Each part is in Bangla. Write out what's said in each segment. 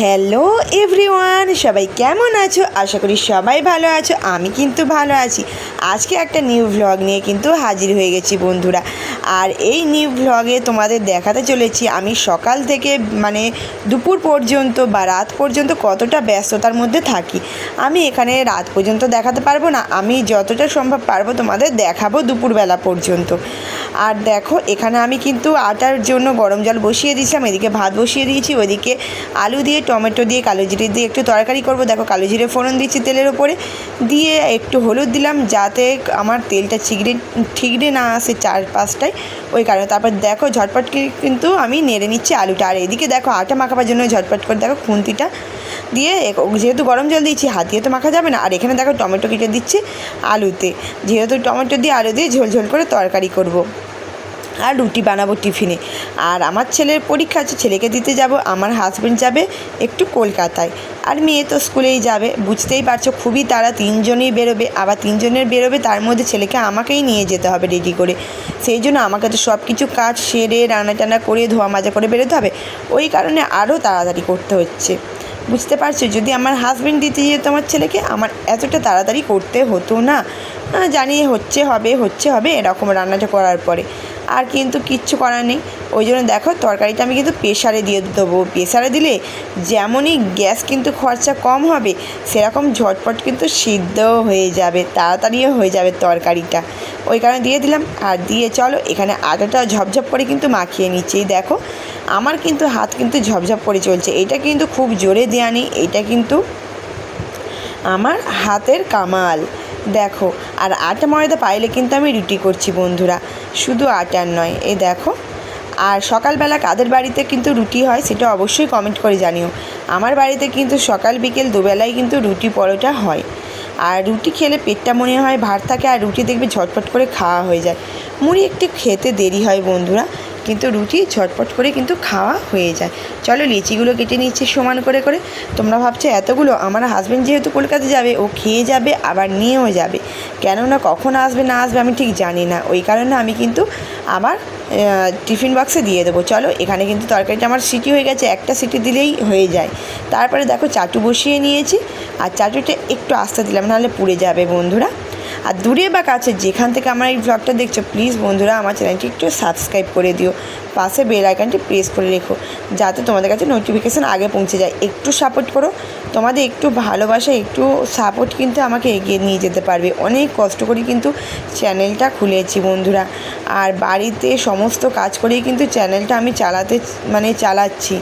হ্যালো এভরিওয়ান, সবাই কেমন আছো? আশা করি সবাই ভালো আছো, আমি কিন্তু ভালো আছি। আজকে একটা নিউ ভ্লগ নিয়ে কিন্তু হাজির হয়ে গেছি বন্ধুরা। আর এই নিউ ভ্লগে তোমাদের দেখাতে চলেছি আমি সকাল থেকে মানে দুপুর পর্যন্ত বা রাত পর্যন্ত কতটা ব্যস্ততার মধ্যে থাকি। আমি এখানে রাত পর্যন্ত দেখাতে পারব না, আমি যতটা সম্ভব পারব তোমাদের দেখাবো দুপুরবেলা পর্যন্ত। আর দেখো, এখানে আমি কিন্তু আটার জন্য গরম জল বসিয়ে দিয়েছিলাম এদিকে ভাত বসিয়ে দিয়েছি ওদিকে আলু দিয়ে, টমেটো দিয়ে, কালো জিরে দিয়ে একটু তরকারি করব। দেখো, কালো জিরে ফোড়ন দিচ্ছি তেলের ওপরে দিয়ে একটু হলুদ দিলাম যাতে আমার তেলটা চিগড়ে ঠিকরে না আসে চার পাঁচটায় ওই কারণে। তারপর দেখো, ঝটপট কিন্তু আমি নেড়ে নিচ্ছি আলুটা। আর এদিকে দেখো, আটা মাখাবার জন্য ঝটপট করে দেখো খুন্তিটা দিয়ে যেহেতু গরম জল দিয়েছি, হাত দিয়ে তো মাখা যাবে না। আর এখানে দেখো টমেটো কেটে দিচ্ছি আলুতে। যেহেতু টমেটো দিয়ে আলু দিয়ে ঝোল ঝোল করে তরকারি করব। আর রুটি বানাবো টিফিনে। আর আমার ছেলের পরীক্ষা আছে, ছেলেকে দিতে যাব, আমার হাজব্যান্ড যাবে একটু কলকাতায়। আর মেয়ে তো স্কুলেই যাবে। বুঝতেই পারছ, খুবই তারা তিনজনেই বেরোবে। আবার তিনজনের বেরোবে, তার মধ্যে ছেলেকে আমাকেই নিয়ে যেতে হবে রেডি করে। সেই জন্য আমাকে তো সব কিছু কাজ সেরে রান্না টান্না করে, ধোয়া মাজা করে বেরোতে হবে। ওই কারণে আরও তাড়াতাড়ি করতে হচ্ছে। বুঝতে পারছ? যদি আমার হাজব্যান্ড দিতে যেত আমার ছেলেকে, আমার এতটা তাড়াতাড়ি করতে হতো না। জানিয়ে হচ্ছে হবে হচ্ছে হবে, এরকম রান্নাটা করার পরে। আর কিন্তু কিচ্ছু করার নেই। ওই জন্য দেখো তরকারিটা আমি কিন্তু প্রেশারে দিয়ে দেবো। প্রেশারে দিলে যেমনই গ্যাস কিন্তু খরচা কম হবে, সেরকম ঝটপট কিন্তু সিদ্ধও হয়ে যাবে, তাড়াতাড়িও হয়ে যাবে তরকারিটা। ওই কারণে দিয়ে দিলাম। আর দিয়ে চলো, এখানে আটাটা ঝপঝপ করে কিন্তু মাখিয়ে নিচ্ছি। দেখো, আমার কিন্তু হাত কিন্তু ঝপঝপ করে চলছে। এটা কিন্তু খুব জোরে দেওয়া নেই, এটা কিন্তু আমার হাতের কামাল। দেখো, আর আটা ময়দা পাইলে কিন্তু আমি রুটি করছি বন্ধুরা। শুধু আটার নয়, এ দেখো। আর সকালবেলা কাদের বাড়িতে কিন্তু রুটি হয় সেটা অবশ্যই কমেন্ট করে জানিও। আমার বাড়িতে কিন্তু সকাল, বিকেল দুবেলায় কিন্তু রুটি পরোটা হয়। আর রুটি খেলে পেটটা মনে হয় ভাত থাকে, আর রুটি দেখবে ঝটপট করে খাওয়া হয়ে যায়। মুড়ি একটু খেতে দেরি হয় বন্ধুরা কিন্তু রুটি ঝটপট করে কিন্তু খাওয়া হয়ে যায়। চলো লিচিগুলো কেটে নিচ্ছি সমান করে করে। তোমরা ভাবছ এতগুলো? আমার হাজব্যান্ড যেহেতু কলকাতা যাবে, ও খেয়ে যাবে, আবার নিয়েও যাবে। কেননা কখন আসবে, না আসবে আমি ঠিক জানি না। ওই কারণে আমি কিন্তু আবার টিফিন বক্সে দিয়ে দেবো। চলো, এখানে কিন্তু তরকারিটা আমার সিটি হয়ে গেছে, একটা সিটি দিলেই হয়ে যায়। তারপরে দেখো, চাটু বসিয়ে নিয়েছি। আর চাটুটা একটু আস্তে দিলাম, নাহলে পুড়ে যাবে বন্ধুরা। আর দূরে বা কাছে যেখান থেকে আমার এই ব্লগটা দেখছ প্লিজ বন্ধুরা আমার চ্যানেলটি একটু সাবস্ক্রাইব করে দিও। পাশে বেল আইকনটি প্রেস করে রেখো, যাতে তোমাদের কাছে নোটিফিকেশান আগে পৌঁছে যায়। একটু সাপোর্ট করো, তোমাদের একটু ভালোবাসা, একটু সাপোর্ট কিন্তু আমাকে এগিয়ে নিয়ে যেতে পারবে। অনেক কষ্ট করে কিন্তু চ্যানেলটা খুলেছি বন্ধুরা। আর বাড়িতে সমস্ত কাজ করেই কিন্তু চ্যানেলটা আমি চালাতে মানে চালাচ্ছি।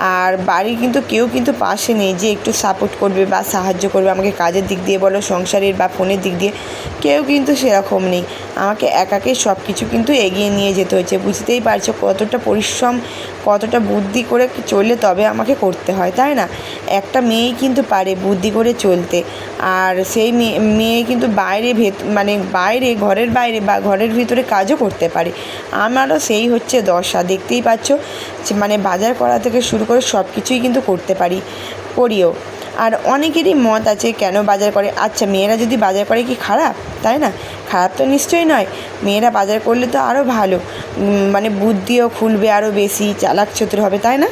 আর বাড়ি কিন্তু কেউ কিন্তু পাশে নেই যে একটু সাপোর্ট করবে বা সাহায্য করবে, আমাকে কাজের দিক দিয়ে বলো, সংসারের বা ফোনের দিক দিয়ে, কেউ কিন্তু সেরকম নেই। আমাকে একাকে সব কিছু কিন্তু এগিয়ে নিয়ে যেতে হয়েছে। বুঝতেই পারছ কতটা পরিশ্রম, কতটা বুদ্ধি করে চললে তবে আমাকে করতে হয়, তাই না? একটা মেয়েই কিন্তু পারে বুদ্ধি করে চলতে। আর সেই মেয়ে মেয়ে কিন্তু বাইরে ভেত মানে বাইরে, ঘরের বাইরে বা ঘরের ভিতরে কাজও করতে পারে। আমারও সেই হচ্ছে দশা। দেখতেই পাচ্ছ মানে বাজার করা থেকে শুরু করে সব কিছুই কিন্তু করতে পারি, করিও। আর অনেকেরই মত আছে কেন বাজার করে? আচ্ছা মেয়েরা যদি বাজার করে কি খারাপ? তাই না? খারাপ তো নিশ্চয়ই নয়। মেয়েরা বাজার করলে তো আরও ভালো। মানে বুদ্ধিও খুলবে আরও বেশি, চালাক চতুর হবে, তাই না?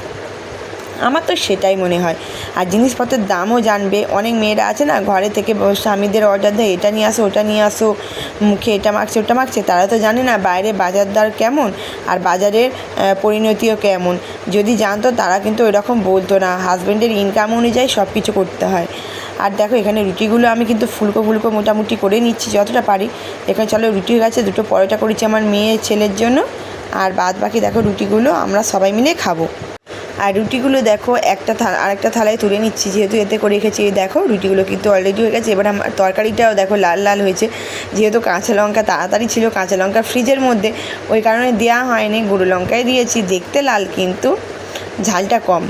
আমার তো সেটাই মনে হয়। আর জিনিসপত্রের দামও জানবে। অনেক মেয়েরা আছে না, ঘরে থেকে স্বামীদের অর্ডার দেয়, এটা নিয়ে আসো, ওটা নিয়ে আসো, মুখে এটা মাখছে, ওটা মাখছে, তারা তো জানে না বাইরে বাজার দর কেমন আর বাজারের পরিণতিও কেমন। যদি জানতো তারা কিন্তু এরকম বলতো না। হাজব্যান্ডের ইনকাম অনুযায়ী সব কিছু করতে হয়। আর দেখো এখানে রুটিগুলো আমি কিন্তু ফুলকো ফুলকো মোটামুটি করে নিচ্ছি, যতটা পারি। এখানে চলো রুটি গেছে, দুটো পরোটা করেছি আমার মেয়ে ছেলের জন্য। আর বাদ বাকি দেখো রুটিগুলো আমরা সবাই মিলে খাব। আর রুটিগুলো দেখো, একটা থা, আরেকটা থালায় তুলে নিচ্ছি। যেহেতু এতে করে রেখেছি দেখো, রুটিগুলো কিন্তু অলরেডি হয়ে গেছে। এবার আমার তরকারিটাও দেখো লাল লাল হয়েছে। যেহেতু কাঁচা লঙ্কা তাড়াতাড়ি ছিল, কাঁচা লঙ্কা ফ্রিজের মধ্যে, ওই কারণে দেওয়া হয়নি। গুঁড়ো লঙ্কাই দিয়েছি। দেখতে লাল কিন্তু, ঝালটা কম।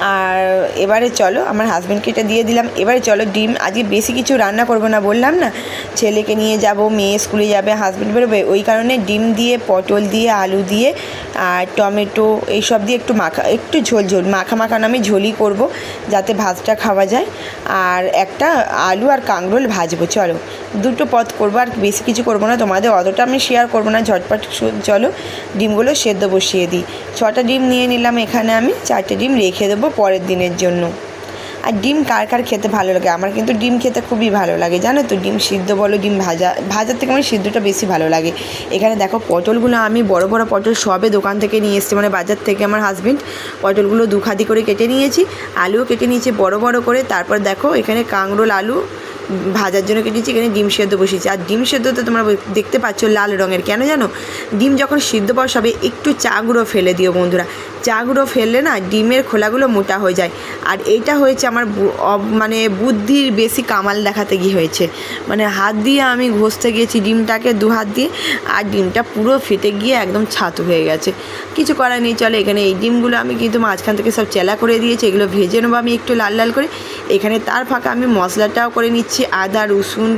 আর এবারে চলো, আমার হাজব্যান্ডকে এটা দিয়ে দিলাম। এবারে চলো, ডিম, আজকে বেশি কিছু রান্না করব না বললাম না। ছেলেকে নিয়ে যাব, মেয়ে স্কুলে যাবে হাজব্যান্ড বেরোবে। ওই কারণে ডিম দিয়ে, পটল দিয়ে, আলু দিয়ে, আর টমেটো এইসব দিয়ে একটু মাখা, একটু ঝোল ঝোল, মাখা মাখা আমি ঝোলই করব যাতে ভাতটা খাওয়া যায়। আর একটা আলু আর কাঁকরোল ভাজবো, চলো। দুটো পদ করব, আর বেশি কিছু করব না, তোমাদের অতটা আমি শেয়ার করব না, ঝটপট চলো। ডিমগুলো সেদ্ধ বসিয়ে দিই। ছটা ডিম নিয়ে নিলাম এখানে আমি, চারটে ডিম রেখে দেবো। দেবো পরের দিনের জন্য। আর ডিম কার কার খেতে ভালো লাগে? আমার কিন্তু ডিম খেতে খুবই ভালো লাগে। জানো তো, ডিম সিদ্ধ বলো, ডিম ভাজা ভাজার থেকে আমার সিদ্ধটা বেশি ভালো লাগে। এখানে দেখো পটলগুলো আমি বড় বড় পটল সবে দোকান থেকে নিয়ে এসেছি। মানে বাজার থেকে আমার হাজবেন্ড পটলগুলো দু খাদি করে কেটে নিয়েছি। আলুও কেটে নিয়েছি বড় বড় করে। তারপর দেখো এখানে কাংরোল আলু ভাজার জন্য কেটেছি এখানে ডিম সেদ্ধ বসিয়েছি। আর ডিম সেদ্ধতে তোমরা দেখতে পাচ্ছ লাল রঙের। কেন জানো? ডিম যখন সিদ্ধ বসাবে, একটু চা গুঁড়ো ফেলে দিও বন্ধুরা। চা গুঁড়ো ফেললে না ডিমের খোলাগুলো মোটা হয়ে যায়। আর এইটা হয়েছে আমার মানে বুদ্ধির বেশি কামাল দেখাতে গিয়ে হয়েছে। মানে হাত দিয়ে আমি ঘষতে গিয়েছি ডিমটাকে, দু হাত দিয়ে, আর ডিমটা পুরো ফেটে গিয়ে একদম ছাতু হয়ে গেছে। কিছু করার নেই, চলে এখানে এই ডিমগুলো আমি কিন্তু মাঝখান থেকে সব চেলা করে দিয়েছি, এগুলো ভেজে নেব আমি একটু লাল লাল করে। এখানে তার ফাঁকা আমি মশলাটাও করে নিচ্ছি, আদা, রসুন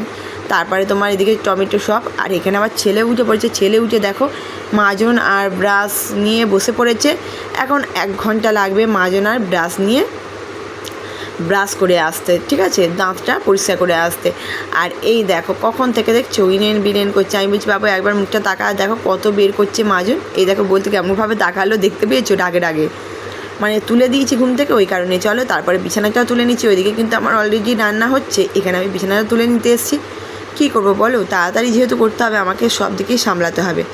তারপরে তোমার এদিকে টমেটো সব, আর এখানে আবার ছেলে উঠে পড়েছে। ছেলে উঠে দেখো, মাজন আর ব্রাশ নিয়ে বসে পড়েছে। এখন এক ঘণ্টা লাগবে মাজন আর ব্রাশ নিয়ে ব্রাশ করে আসতে, ঠিক আছে? দাঁতটা পরিষ্কার করে আসতে। আর এই দেখো, কখন থেকে দেখছ? ইনেন বিনেন করছে। আমি বলছি, বাবু, একবার মুখটা তাকা, দেখো কত বের করছে মাজন। এই দেখো, বলতে কেমনভাবে তাকালো, দেখতে পেয়েছ ডাগে ডাগে মানে তুলে দিয়েছি ঘুম থেকে ওই কারণে। চলো, তারপরে বিছানাটাও তুলে নিচ্ছি। ওইদিকে কিন্তু আমার অলরেডি রান্না হচ্ছে। এখানে আমি বিছানাটা তুলে নিতে এসেছি। কী করব বলো? তাড়াতাড়ি যেহেতু করতে হবে, আমাকে সব দিকেই সামলাতে হবে।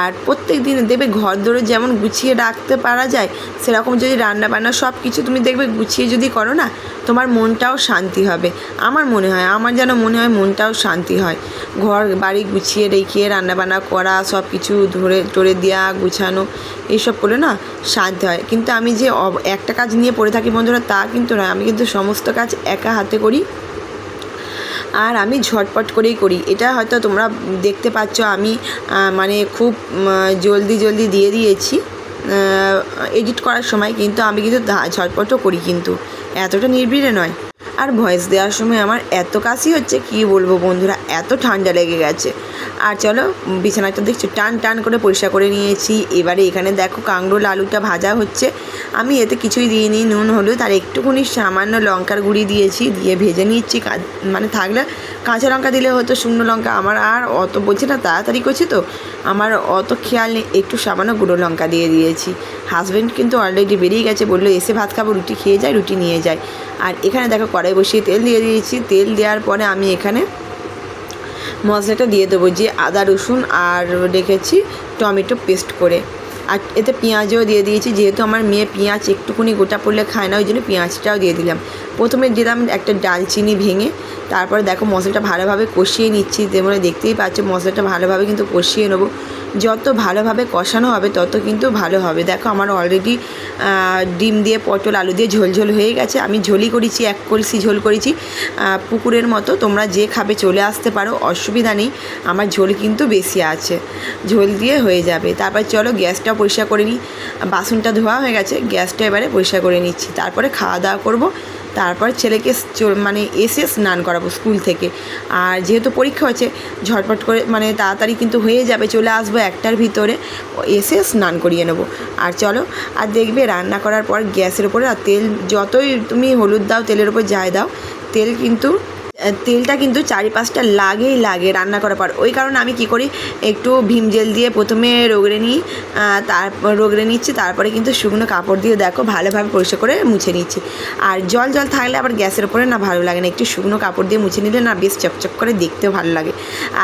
আর প্রত্যেক দিন দেখবে ঘর দৌড়ে যেমন গুছিয়ে রাখতে পারা যায়, সেরকম যদি রান্না বান্না সব কিছু তুমি দেখবে গুছিয়ে যদি করো না, তোমার মনটাও শান্তি হবে। আমার মনে হয়, আমার যেন মনে হয় মনটাও শান্তি হয়। ঘর, বাড়ি গুছিয়ে রেখে রান্নাবান্না করা, সব কিছু ধরে, টরে দেওয়া গুছানো, এইসব করলে না শান্তি হয়। কিন্তু আমি যে একটা কাজ নিয়ে পড়ে থাকি বন্ধুরা, তা কিন্তু নয়। আমি কিন্তু সমস্ত কাজ একা হাতে করি। আর আমি ঝটপট করেই করি। এটা হয়তো তোমরা দেখতে পাচ্ছ, আমি মানে খুব জলদি জলদি দিয়ে দিয়েছি। এডিট করার সময় কিন্তু আমি কিন্তু ঝটপটও করি কিন্তু। এতটা নির্বিড়ে নয়। আর ভয়েস দেওয়ার সময় আমার এত কাশি হচ্ছে, কি বলব বন্ধুরা, এত ঠান্ডা লেগে গেছে। আর চলো, বিছানাটা দেখছ, টান টান করে পরিষ্কার করে নিয়েছি। এবারে এখানে দেখো কাংড়োল আলুটা ভাজা হচ্ছে। আমি এতে কিছুই দিইনি, নুন, হলুদ, আর একটুখানি সামান্য লঙ্কার গুঁড়ি দিয়েছি, দিয়ে ভেজে নিচ্ছি। মানে থাকলে কাঁচা লঙ্কা দিলে হয়তো শুকনো লঙ্কা আমার আর অত বলছি না, তাড়াতাড়ি করছি তো। আমার অত খেয়াল নেই, একটু সামান্য গুঁড়ো লঙ্কা দিয়ে দিয়েছি। হাজব্যান্ড কিন্তু অলরেডি বেরিয়ে গেছে, বলল, এসে ভাত খাব, রুটি খেয়ে যায়, রুটি নিয়ে যায়। আর এখানে দেখো কড়াই বসিয়ে তেল দিয়ে দিয়েছি। তেল দেওয়ার পরে আমি এখানে মশলাটা দিয়ে দেবো, যে আদা, রসুন আর রেখেছি টমেটো পেস্ট করে। আর এতে পেঁয়াজও দিয়ে দিয়েছি, যেহেতু আমার মেয়ে পেঁয়াজ একটুকুনি গোটা পড়লে খায় না, ওই জন্য পেঁয়াজটাও দিয়ে দিলাম। প্রথমে দিলাম একটা ডালচিনি ভেঙে, তারপরে দেখো মশলাটা ভালোভাবে কষিয়ে নিচ্ছি যেমন দেখতেই পাচ্ছ মশলাটা ভালোভাবে কিন্তু কষিয়ে নেব। যত ভালোভাবে কষানো হবে, তত কিন্তু ভালো হবে। দেখো আমার অলরেডি ডিম দিয়ে, পটল, আলু দিয়ে ঝোল ঝোল হয়ে গেছে। আমি ঝোলই করেছি, এক কলসি ঝোল করেছি। পুকুরের মতো তোমরা যে খাবে চলে আসতে পারো, অসুবিধা নেই। আমার ঝোল কিন্তু বেশি আছে। ঝোল দিয়ে হয়ে যাবে। তারপর চলো গ্যাসটা পরিষ্কার করে নিই। বাসনটা ধোয়া হয়ে গেছে, গ্যাসটা এবারে পরিষ্কার করে নিচ্ছি। তারপরে খাওয়া দাওয়া করব। তারপর ছেলেকে মানে এসে স্নান করাবো স্কুল থেকে। আর যেহেতু পরীক্ষা হচ্ছে ঝটপট করে মানে তাড়াতাড়ি কিন্তু হয়ে যাবে, চলে আসব একটার ভিতরে, এসে স্নান করিয়ে নেব। আর চলো, আর দেখবে রান্না করার পর গ্যাসের উপরে, আর তেল যতই তুমি হলুদ দাও, তেলের উপর যায় দাও, তেল কিন্তু তেলটা কিন্তু চারিপাশটা লাগেই লাগে রান্না করার পর। ওই কারণে আমি কি করি, একটু ভীম জেল দিয়ে প্রথমে রোগড়ে নিই তারপর রগড়ে নিচ্ছি, তারপরে কিন্তু শুকনো কাপড় দিয়ে দেখো ভালোভাবে পরিষ্কার করে মুছে নিচ্ছি। আর জল জল থাকলে আবার গ্যাসের উপরে না ভালো লাগে না, একটু শুকনো কাপড় দিয়ে মুছে নিলে না বেশ চকচক করে দেখতেও ভালো লাগে।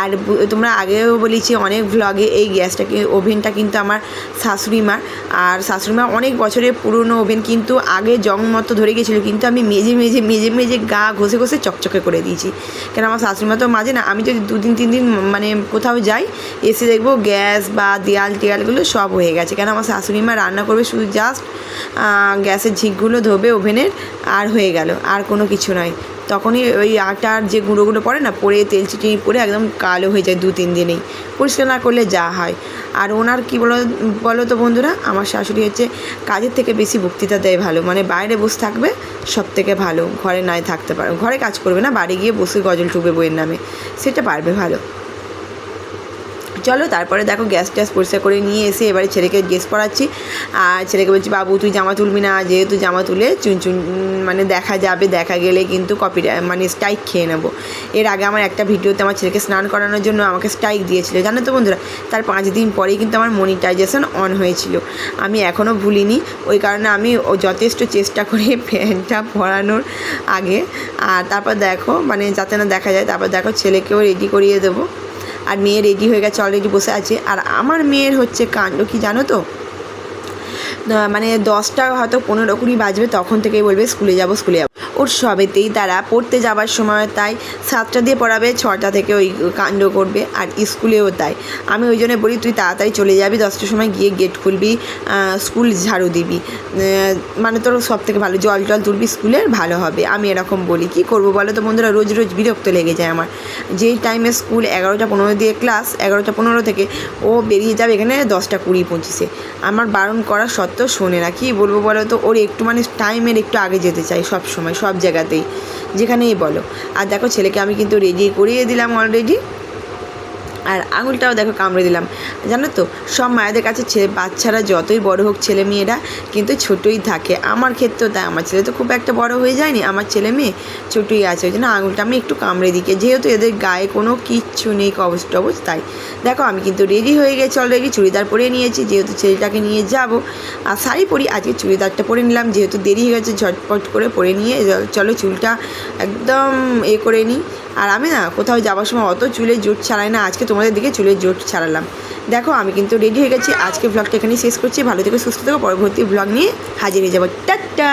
আর তোমরা আগেও বলেছি অনেক ভ্লগে এই গ্যাসটাকে, ওভেনটা কিন্তু আমার শাশুড়ি মার আর শাশুড়ি মা অনেক বছরের পুরনো ওভেন কিন্তু আগে জং মতো ধরে গেছিল, কিন্তু আমি মেজে মেজে মেজে মেজে গা ঘষে ঘষে চকচকে করে দিয়েছি। কেন আমার শাশুড়িমা তো মাঝে না, আমি যদি দুদিন, তিন দিন মানে কোথাও যাই, এসে দেখব গ্যাস বা দেয়াল টেয়ালগুলো সব হয়ে গেছে। কেন আমার শাশুড়িমা রান্না করবে শুধু জাস্ট গ্যাসের ঝিকগুলো ধোবে ওভেনের আর হয়ে গেল, আর কোনো কিছু নয়। তখনই ওই আটার যে গুঁড়োগুলো পড়ে না, পরে তেল চিটিয়ে পরে একদম কালো হয়ে যায় দু তিন দিনেই। পরিষ্কার না করলে যা হয়। আর ওনার কী বলো বলো তো বন্ধুরা, আমার শাশুড়ি হচ্ছে কাজের থেকে বেশি বক্তৃতা দেয় ভালো। মানে বাইরে বসে থাকবে সব থেকে ভালো। ঘরে নাই থাকতে পারো। ঘরে কাজ করবে না, বাড়ি গিয়ে বসে গজল টুবে বইয়ের নামে। সেটা পারবে ভালো। চলো তারপরে দেখো গ্যাস ট্যাস পরিষ্কার করে নিয়ে এসে এবারে ছেলেকে ড্রেস পরাচ্ছি। আর ছেলেকে বলছি, বাবু, তুই জামা তুলবি না, যেহেতু জামা তুলে চুন চুন মানে দেখা যাবে, দেখা গেলে কিন্তু কপি মানে স্ট্রাইক খেয়ে নেব। এর আগে আমার একটা ভিডিওতে আমার ছেলেকে স্নান করানোর জন্য আমাকে স্ট্রাইক দিয়েছিল, জানো তো বন্ধুরা? তার পাঁচ দিন পরেই কিন্তু আমার মনিটাইজেশন অন হয়েছিল। আমি এখনও ভুলিনি, ওই কারণে আমি যথেষ্ট চেষ্টা করি প্যান্টটা পরানোর আগে। আর তারপর দেখো মানে যাতে না দেখা যায়, তারপর দেখো ছেলেকেও রেডি করিয়ে দেবো। আর মেয়ে রেডি হয়ে গেছে অলরেডি বসে আছে। আর আমার মেয়ের হচ্ছে কাণ্ড কি জানো তো? মানে দশটা হয়তো পনেরো কুড়ি বাজবে, তখন থেকেই বলবে স্কুলে যাব স্কুলে যাব। ওর সবেতেই তারা পড়তে যাবার সময় তাই সাতটা দিয়ে পড়াবে, ছটা থেকে ওই কাণ্ড করবে আর স্কুলেও তাই। আমি ওই জন্য বলি, তুই তাড়াতাড়ি চলে যাবি, দশটার সময় গিয়ে গেট খুলবি স্কুল ঝাড়ু দিবি। মানে তোর সব থেকে ভালো, জল টল তুলবি, স্কুলের ভালো হবে। আমি এরকম বলি, কি করব বলো তো বন্ধুরা, রোজ রোজ বিরক্ত লেগে যায় আমার। যেই টাইমে স্কুল এগারোটা পনেরো দিয়ে ক্লাস এগারোটা পনেরো থেকে ও বেরিয়ে যাবে এখানে দশটা কুড়ি পঁচিশে। আমার বারণ করা সত্ত্বেও শোনে না, কী বলব বলো তো? ওর একটু মানে টাইমের একটু আগে যেতে চাই সব সময় সব জায়গাতেই। যেখানেই বলো। আর দেখো ছেলেকে আমি কিন্তু রেডি করিয়ে দিলাম অলরেডি আর আঙুলটাও দেখো কামড়ে দিলাম। জানো তো, সব মায়েদের কাছে ছেলে বাচ্চারা যতই বড় হোক ছেলে মেয়েরা কিন্তু ছোটোই থাকে। আমার ক্ষেত্রেও তাই, আমার ছেলে তো খুব একটা বড় হয়ে যায়নি, আমার ছেলে মেয়ে ছোটোই আছে, ওই জন্য আঙুলটা আমি একটু কামড়ে দিকে যেহেতু এদের গায়ে কোনো কিচ্ছু নেই, কবচ টবচ, তাই। দেখো, আমি কিন্তু রেডি হয়ে গেছি অলরেডি চুড়িদার পরে নিয়েছি, যেহেতু ছেলেটাকে নিয়ে যাব। আর শাড়ি পরি, আজকে চুড়িদারটা পরে নিলাম, যেহেতু দেরি হয়ে গেছে, ঝটপট করে পরে নিয়ে, চলো চুলটা একদম এ করে নিই। আর আমি না কোথাও যাওয়ার সময় অত চুলে জোট ছাড়াই না, আজকে তোমাদের দিকে চুলে জোট ছাড়ালাম। দেখো, আমি কিন্তু রেডি হয়ে গেছি। আজকে ব্লগটা এখানেই শেষ করছি। ভালো থেকে, সুস্থ থেকে। পরবর্তী ব্লগ নিয়ে হাজির হয়ে যাব। টাটা!